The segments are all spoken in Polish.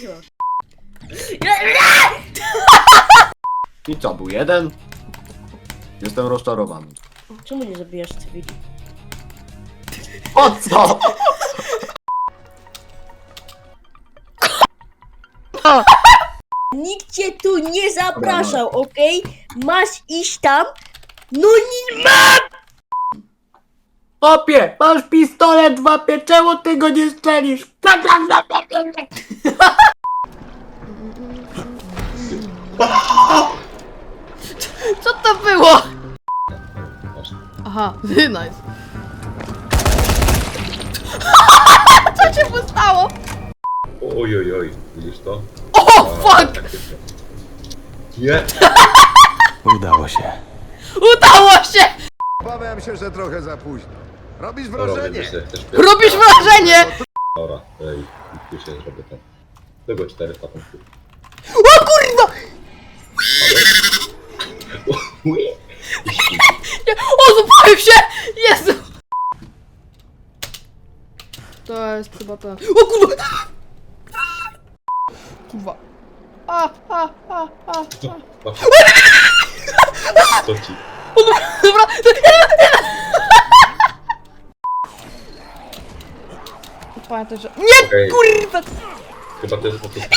chyba. I co, był jeden? Jestem rozczarowany. Czemu nie zabijasz cywili? O co? Nikt cię tu nie zapraszał, okej? Masz iść tam. No nie Opie, masz pistolet w łapie, czemu ty go nie strzelisz? Co to było? Aha, nice. Co się mu stało? Oj, oj, oj, widzisz to? O, fuck! Nie! Udało się. Udało się! Obawiam się, że trochę za późno. Robisz Dobra, wrażenie. Robisz wrażenie! Dobra, ej, już się zrobię to. Tego 400 punktów. O kurwa! Nie, O, zupałem się! Jezu! To jest chyba to. O kurwa! Kurwa. A, a, a, a, a. Co ci? Dobra, Pamiętaj, że... Nie, Okej. kurwa! Chyba to jest po prostu...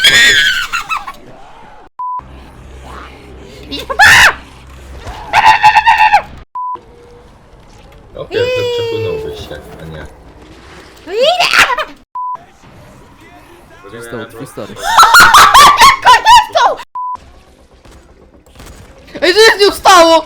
Okej, okay, przepłynąłbyś się, a nie. Został twój stary. Ej, co się z nią stało?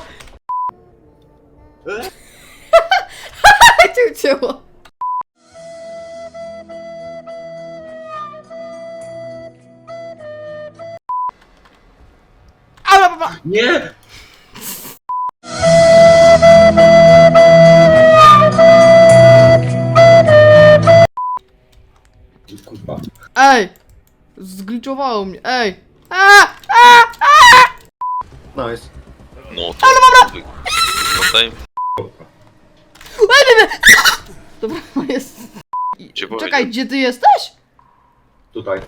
Nie! Kurwa. Ej! Zgliczowało mnie, ej! A, a, a! Nice. No to... Ale mam Tutaj Dobra, jest. Czekaj, gdzie ty jesteś? Tutaj.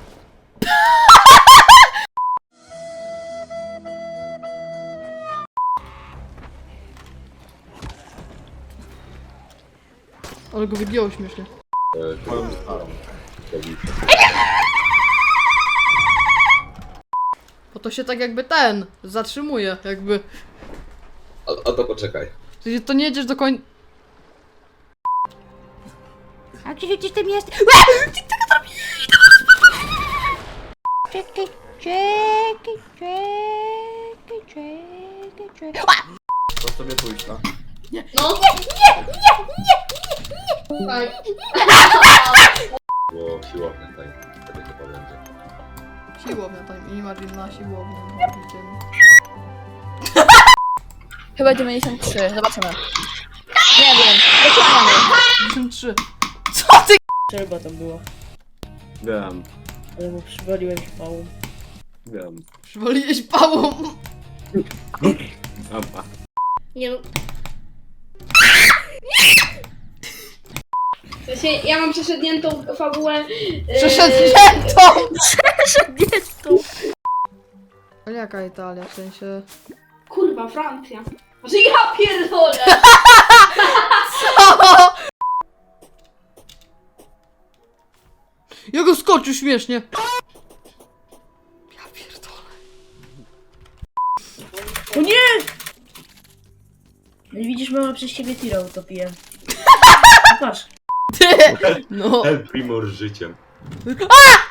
Ale go wygięło śmiesznie. Moją starą. Bo to się tak jakby ten zatrzymuje, jakby. A, a to poczekaj. Ty to nie jedziesz do końca. A gdzie gdzieś tam jest? Czekaj, czekaj, czekaj, czekaj, czekaj. To sobie pójść, no. Było siłowne tutaj. Wtedy chyba będzie. Siłownia tam, imagine na siłownię. imagine. Chyba 93, zobaczymy. Nie wiem, wyciągamy. 53. Co ty? Trzeba to było. Wiem, Ale mu przywaliłem się pałą. wiem. Przywaliłeś pałą. Dobra. Nie no, W sensie, ja mam przeszedniętą fabułę. yy, Przeszedniętą! Przeszedniętą! Ale jaka Italia, w sensie... Kurwa, Francja. Że ja pierdolę! O! Ja go skoczył śmiesznie. Ja pierdolę. O nie! No widzisz, mama przez ciebie tira utopiłem. Patrz. Ty! No. El Primor życiem. A!